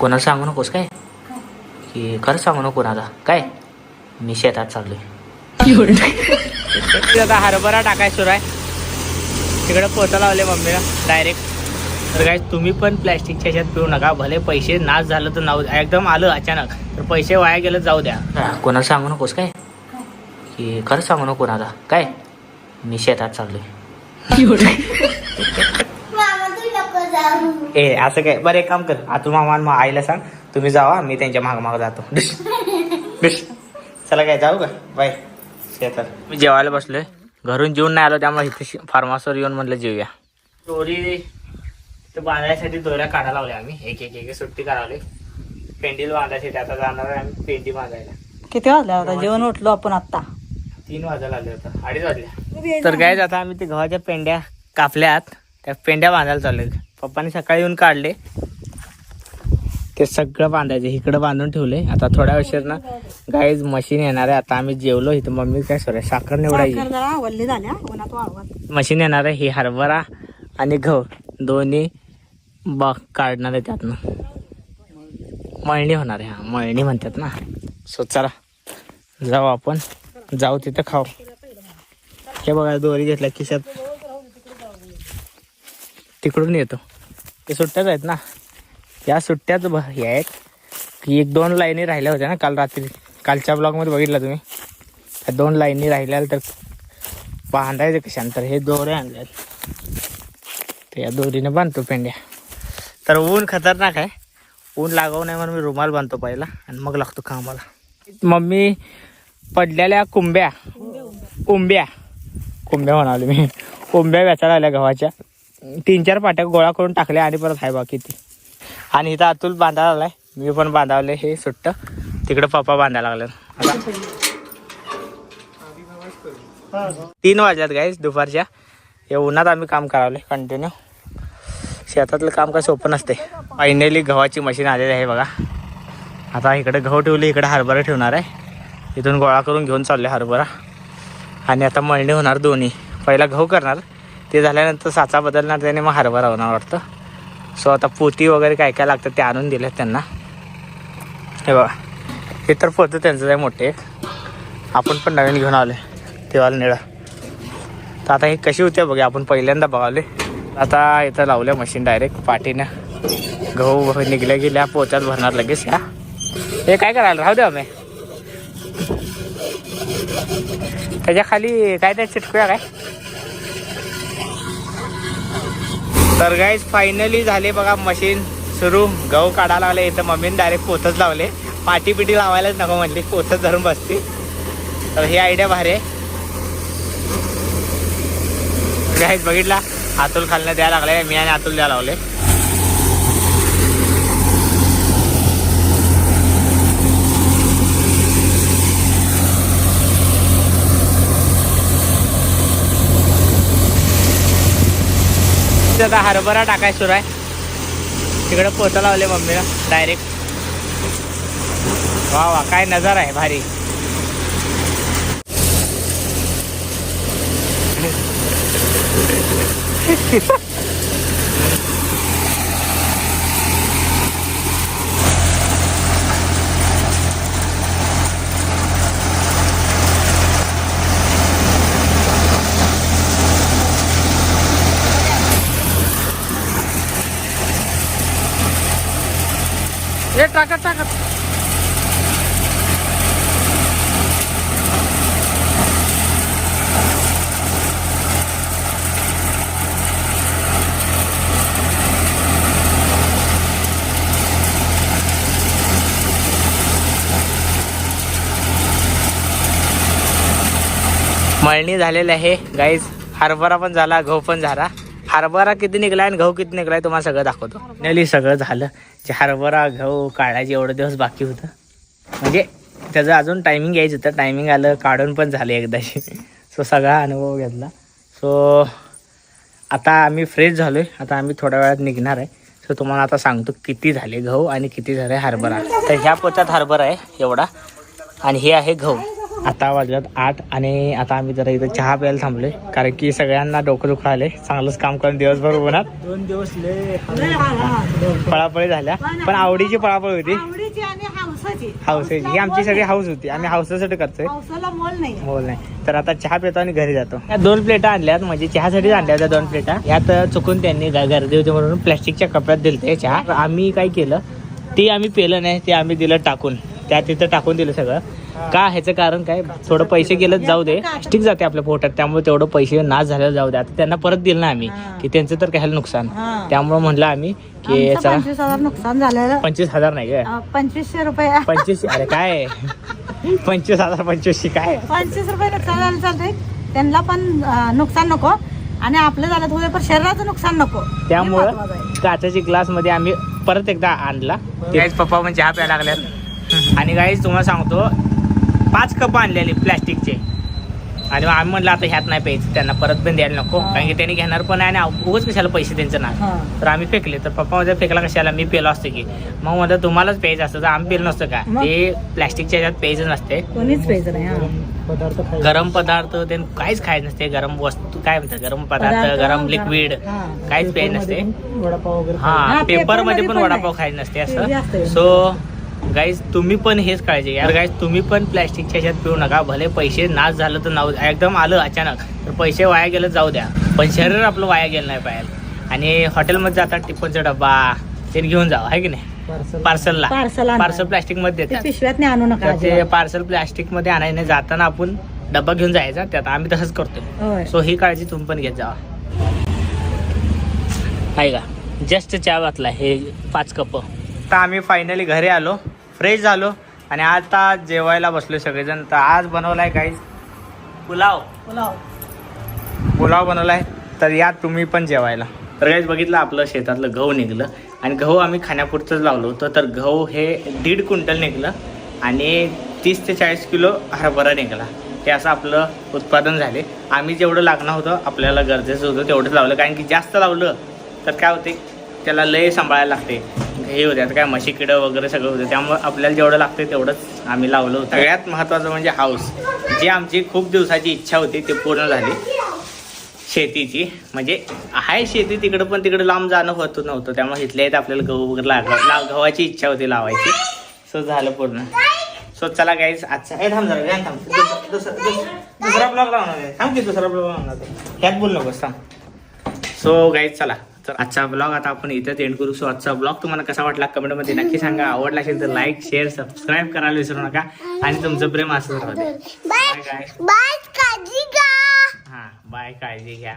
कोणाला सांगू नकोस काय? की खरं सांगू नको कोणाला काय? मी शेतात चाललोय. आता हरभरा टाकाय सुरू आहे. तिकडे पोचा लावले मम्मीला डायरेक्ट तर काय तुम्ही पण प्लॅस्टिकच्या ह्याच्यात पिऊ नका. भले पैसे नाश झालं तर नाव एकदम आलं अचानक. तर पैसे वाया गेलं जाऊ द्या. कोणाला सांगू नकोस काय? की खरं सांगू नको कोणाला काय? मी शेतात चाललोय. ए असं काय? बरं एक काम कर. आतू मामा आणि मा- आईला सांग. तुम्ही जावा मी त्यांच्या माग माग जातो. चला काय जाऊ का? बाय. शेतात मी जेवायला बसलोय. घरून जेवून नाही आलो त्यामुळे इथे फार्म हाऊसवर येऊन म्हटलं जेवूया दोरी तर बांधायसाठी दोऱ्या काढायला लावल्या आम्ही. एक एक एक सुट्टी करावली पेंडील बांधायसाठी आता जाणार आहे आम्ही पेंडी बांधायला. किती वाजल्या होता जेवण उठलो आपण आता. तीन वाजायला आले होतं अडीच वाजल्या तर काय आता आम्ही ते गव्हाच्या पेंड्या कापल्यात. त्या पेंड्या बांधायला चाललोय. पप्पानी सकाळी येऊन काढले. ते सगळं बांधायचे इकडं बांधून ठेवले. आता थोड्या वेळेस ना गाईज मशीन येणार आहे. आता आम्ही जेवलो इथं मम्मी काय सर साखर निवडायची. मशीन येणार आहे ही हरभरा आणि गहू दोन्ही बा काढणार आहे त्यातनं. मळणी होणार आहे हा मळणी म्हणतात ना. सो चला जाऊ आपण. जाऊ तिथं खाऊ. हे बघा दोरी घेतल्या खिशात तिकडून येतो. ते सुट्ट्याच आहेत ना. या सुट्ट्याच ब- हे आहेत. की एक दोन लाईनी राहिल्या होत्या ना काल रात्री. कालच्या ब्लॉगमध्ये बघितला तुम्ही. त्या दोन लाईनी राहिल्या तर बांधायचं कशानंतर हे दोरे आणले तर या दोरीने बांधतो पेंड्या. तर ऊन खतरनाक आहे. ऊन लागवू नाही म्हणून मी रुमाल बांधतो पहिला आणि मग लागतो कामाला. मम्मी पडलेल्या कुंब्या. कुंब्या. कुंब्या म्हणाले मी. कुंब्या वेचायला आल्या गव्हाच्या. तीन चार पाट्या गोळा करून टाकल्या आणि परत आहे बाकी ती आणि इथं अतुल बांधायला आलाय मी पण बांधावले हे सुट्ट. तिकडं पप्पा बांधायला लागले तीन वाजल्यात गाईस दुपारच्या. या उन्हात आम्ही काम करावले कंटिन्यू शेतातलं काम काय सोपं नसते फायनली गव्हाची मशीन आलेली आहे बघा. आता इकडे गहू ठेवली इकडे हरभरा ठेवणार आहे. इथून गोळा करून घेऊन चालले हरभरा. आणि आता मळणी होणार दोन्ही. पहिला गहू करणार. ते झाल्यानंतर साचा बदलणार त्याने मग हरभरा होणार वाटतं. सो आता पोती वगैरे काय काय लागतं ते आणून दिलं त्यांना. हे बघा. हे तर पोतं त्यांचं आहे मोठे. आपण पण नवीन घेऊन आले तेव्हा निळं. तर आता हे कशी होते बघा आपण पहिल्यांदा बघावले आता इथं लावलं मशीन डायरेक्ट पाठीनं. गहू गहू निघल्या गेल्या पोत्यात भरणार लगेच ह्या हे काय करायला? राहू द्या आम्ही. त्याच्याखाली काय त्या चिटकूया काय? तर गाईज फायनली झाले बघा मशीन सुरू. गहू काढायला लागले. इथं मम्मीने डायरेक्ट पोतच लावले. पाटी पिटी लावायलाच नको म्हटली पोतच धरून बसते. तर ही आयडिया भारी आहे. गाईज बघितला? अतुल खालनं द्यायला लागले. मी आणि अतुल द्यायला लागले आता हरभरा टाकाय सुरू आहे. तिकडे पोचा लावले मम्मीला डायरेक्ट वा वा काय नजर आहे भारी. हे टाकत टाकत मळणी झालेली आहे. गाईज हरभरा पण झाला गहू पण झाला. हरभरा किती निघलाय आणि गहू किती निघलाय तुम्हाला सगळं दाखवतो. नेली सगळं झालं. जे हरभरा गहू काढायचे एवढं दिवस बाकी होतं. म्हणजे त्याचं अजून टायमिंग यायचं होतं. टायमिंग आलं काढून पण झालं एकदाशी. सो सगळा अनुभव घेतला. सो आता आम्ही फ्रेश झालोय. आता आम्ही थोड्या वेळात निघणार आहे. सो तुम्हाला आता सांगतो किती झाले गहू आणि किती झाले हरभरा. तर ह्या पोत्यात हरभरा आहे एवढा. आणि हे आहे गहू. आता वाजल्यात आठ आणि आता आम्ही जरा इथं चहा प्यायला थांबलोय. कारण की सगळ्यांना डोकं दुखा आले चांगलंच काम करून दिवसभर उन्हात दोन दिवस पळापळी झाल्या. पण आवडीची पळापळ होती. आवडीची आणि हावसाची हाऊस ही आमची सगळी हाऊस होती आम्ही हाऊसासाठी करतोय. हावसाला मोल नाही. बोल नाही. तर आता चहा पितो आणि घरी जातो. या दोन प्लेटा आणल्यात. म्हणजे चहासाठी आणल्या त्या दोन प्लेटा. यात चुकून त्यांनी गर्दी होती म्हणून प्लॅस्टिकच्या कपड्यात दिलते चहा. आम्ही काय केलं? ते आम्ही पेलं नाही. ते आम्ही दिलं टाकून. त्या तिथं टाकून दिलं सगळं. का ह्याचं कारण काय? थोडं पैसे गेलं जाऊ दे. स्टिक जाते आपल्या पोटात. त्यामुळे तेवढं पैसे नाश झालेलं जाऊ दे. आता त्यांना परत दिलं ना आम्ही की त्यांचं तर काय नुकसान. हा. त्यामुळे म्हणलं आम्ही की चला पंचवीस हजार नुकसान झालेलं. पंचवीस हजार नाही काय पंचवीसशे रुपये. पंचवीस अरे काय? पंचवीस हजार पंचवीसशे काय? पंचवीस रुपये नुकसान झालं चालतंय. त्यांना पण नुकसान नको. आणि आपलं झालं थोडं पण शरीराचं नुकसान नको. हे त्यामुळं. काचाची ग्लासमध्ये आम्ही परत एकदा आणला. पप्पा पण चहा प्यायला लागल्यात. आणि गाईज तुम्हाला सांगतो पाच कप आणलेले प्लॅस्टिकचे. आणि मग आम्ही म्हणलं आता ह्यात नाही प्यायचं त्यांना परत पण द्यायला नको. कारण की त्यांनी घेणार पण आहे आणि उगाच कशाला पैसे त्यांचं ना हा. तर आम्ही फेकले. तर पप्पा मध्ये फेकला कशाला? मी पेलो असतो की. मग म्हणलं तुम्हालाच प्यायचं असतं. तर आम्ही पेलो नसतं का? ते प्लॅस्टिकच्या ह्याच्यात प्यायचं नसते. कोणीच प्यायचं नाही हा. गरम पदार्थ ते काहीच खायचं नसते. गरम वस्तू काय म्हणतात गरम पदार्थ गरम लिक्विड. काहीच प्यायचं नसते. पण वडापाव वगैरे हा पेपरमध्ये पेपरमध्ये पण वडापाव. खायचं नसते. असं. सो गाईज तुम्ही पण हेच काळजी घ्या. गाईज तुम्ही पण प्लॅस्टिकच्या ह्याच्यात पिऊ नका. भले पैसे नाश झालं तर नाव एकदम आलं अचानक तर पैसे वाया गेलं जाऊ द्या. पण शरीर आपलं वाया गेलं नाही पाहिजे. आणि हॉटेलमध्ये जातात टिफिनचा डब्बा. ते घेऊन जावा आहे की नाही? पार्सल पार्सलला पार्सल प्लॅस्टिकमध्ये पिशव्यात नाही आणू नका तर ते. पार्सल प्लॅस्टिकमध्ये आणायला नाही जाताना आपण डब्बा घेऊन जायचा. त्यात आम्ही तसंच करतो. सो ही काळजी तुम्ही पण घेत जावा. आहे का? जस्ट चहा वाचला हे पाच कप. आता आम्ही फायनली घरी आलो. फ्रेश झालो आणि आता जेवायला बसलो सगळेजण. तर आज बनवलाय काही पुलाव. पुलाव. पुलाव बनवलाय. तर या तुम्ही पण जेवायला. तर काहीच बघितलं आपलं शेतातलं गहू निघलं आणि गहू आम्ही खाण्यापुरतंच लावलं होतं. तर गहू हे दीड क्विंटल निघलं आणि तीस ते चाळीस किलो हरभरा निघाला. हे असं आपलं उत्पादन झाले. आम्ही जेवढं लागणं होतं आपल्याला गरजेचं होतं तेवढंच लावलं. कारण की जास्त लावलं तर काय होते त्याला लय सांभाळायला लागते. हे होते. आता काय म्हशी किडं वगैरे सगळं होतं. त्यामुळे आपल्याला जेवढं लागतं तेवढंच आम्ही लावलं होतं. सगळ्यात महत्त्वाचं म्हणजे हाऊस. जी आमची खूप दिवसाची इच्छा होती ती पूर्ण झाली. शेतीची. म्हणजे आहे शेती तिकडं पण तिकडं लांब जाणं होत नव्हतं. त्यामुळे इथल्या इथं आपल्याला गहू वगैरे लागला लाव गव्हाची इच्छा होती लावायची. सो झालं पूर्ण. सो चला गाईस आजचा हे थांब जरा थांब दुसरा ब्लॉग लावणार आहे. थांब की दुसरा ब्लॉग लावणार ह्यात बोल नकोस थांब. सो गाईज चला. तर आजचा ब्लॉग आता आपण इथं एंड करू. सो आजचा ब्लॉग तुम्हाला कसा वाटला कमेंटमध्ये नक्की सांगा. आवडला असेल तर लाईक शेअर सबस्क्राईब करायला विसरू नका. आणि तुमचं प्रेम राहू दे. बाय बाय गाय बाय काळजी घ्या. हां बाय काळजी घ्या.